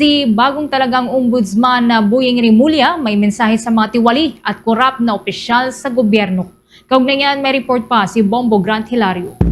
Si bagong talagang ombudsman na Buying Rimulya may mensahe sa mga tiwali at korap na opisyal sa gobyerno. Kaugnay niyan, may report pa si Bombo Grant Hilario.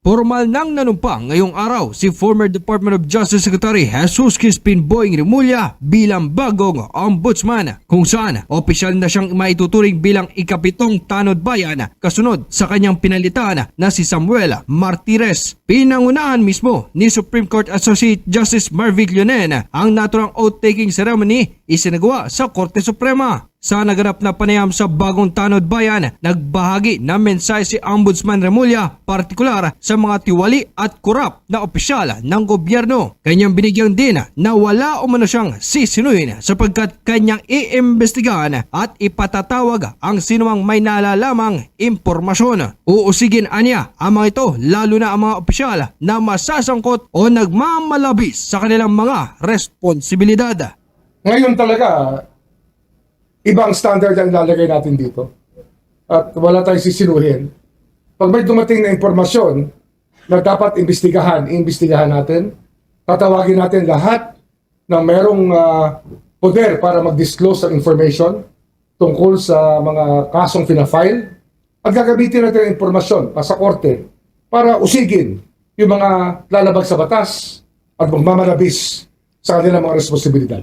Formal nang nanumpa ngayong araw si former Department of Justice Secretary Jesus Crispin Boying Rimulya bilang bagong ombudsman kung saan opisyal na siyang maituturing bilang ikapitong tanod bayan kasunod sa kanyang pinalitan na si Samuel Martires. Pinangunahan mismo ni Supreme Court Associate Justice Marvic Leonen ang naturang oath-taking ceremony isinagawa sa Korte Suprema. Sa naganap na panayam sa bagong tanod bayan, nagbahagi ng mensahe si Ombudsman Remulla, partikular sa mga tiwali at kurap na opisyal ng gobyerno. Kanyang binigyan din na wala umano siyang sisinuin sapagkat kanyang iimbestigahan at ipatatawag ang sinumang may nalalamang impormasyon. Uusigin anya ang mga ito lalo na ang mga opisyal na masasangkot o nagmamalabis sa kanilang mga responsibilidad. Ngayon talaga, ibang standard ang lalagay natin dito. At wala tayong sisinuhin. Pag may dumating na impormasyon na dapat imbestigahan, imbestigahan natin. Tatawagin natin lahat na merong ah, poder para mag-disclose ng information tungkol sa mga kasong fina-file at gagamitin natin ang impormasyon sa korte para usigin yung mga lalabag sa batas at magmamalabis sa kanilang mga responsibilidad.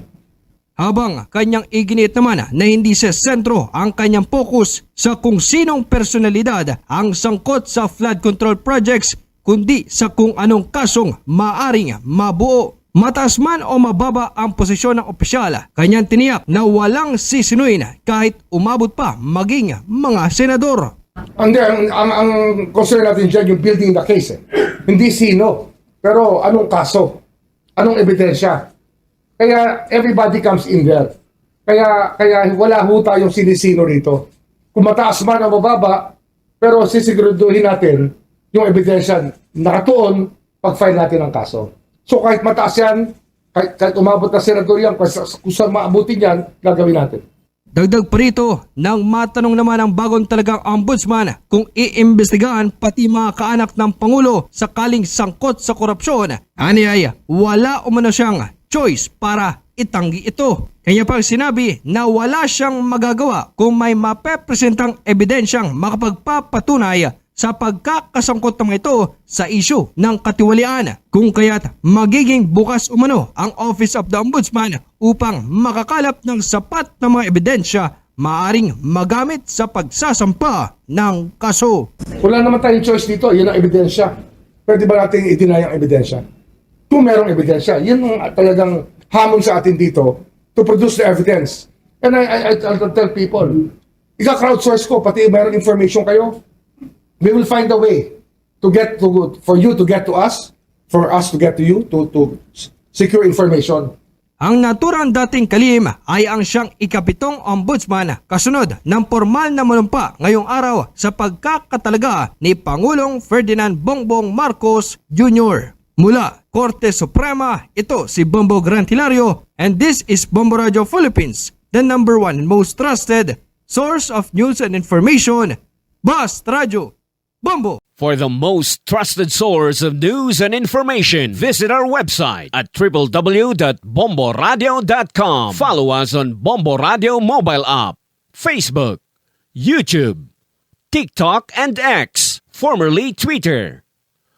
Habang kanyang iginit naman na hindi sa sentro ang kanyang focus sa kung sinong personalidad ang sangkot sa flood control projects kundi sa kung anong kasong maaring mabuo. Mataas man o mababa ang posisyon ng opisyal, kanyang tiniyak na walang sisinuin kahit umabot pa maging mga senador. Hindi, ang, ang, ang concern natin dyan yung building the case. Eh. Hindi sino. Pero anong kaso? Anong ebidensya? Kaya everybody comes in there. Kaya, kaya wala ho tayong sinisino rito. Kung mataas man o mababa, pero sisiguraduhin natin yung ebidensya nakatuon pag-file natin ang kaso. So kahit mataas yan, kahit, kahit umabot na senador yan, kung, sa- kung saan maabutin yan, gagawin natin. Dagdag pa rito, nang matanong naman ang bagong talagang ombudsman kung iimbestigahan pati mga kaanak ng Pangulo sakaling sangkot sa korupsyon, ani ay wala umano siyang choice para itanggi ito. Kanya pang sinabi na wala siyang magagawa kung may mapepresentang ebidensyang makapagpapatunay sa pagkakasangkot ng ito sa isyu ng katiwalian kung kaya't magiging bukas umano ang Office of the Ombudsman upang makakalap ng sapat na mga ebidensya maaring magamit sa pagsasampa ng kaso. Wala naman tayong choice dito. Yun ang ebidensya. Pwede ba natin i-deny ebidensya? Kung merong ebidensya, yun ang talagang hamon sa atin dito to produce the evidence. And I, I, I- I'll tell people, ika-crowdsource ko, pati merong information kayo, we will find a way to get to, for you to get to us, for us to get to you, to, to secure information. Ang naturang dating kalim ay ang siyang ikapitong ombudsman kasunod ng formal na manumpa ngayong araw sa pagkakatalaga ni Pangulong Ferdinand Bongbong Marcos Jr. Mula Korte Suprema, ito si Bombo Grant Hilario and this is Bombo Radio Philippines, the number one and most trusted source of news and information. Bast Radio, Bombo! For the most trusted source of news and information, visit our website at www.bomboradio.com. Follow us on Bombo Radio mobile app, Facebook, YouTube, TikTok, and X, formerly Twitter.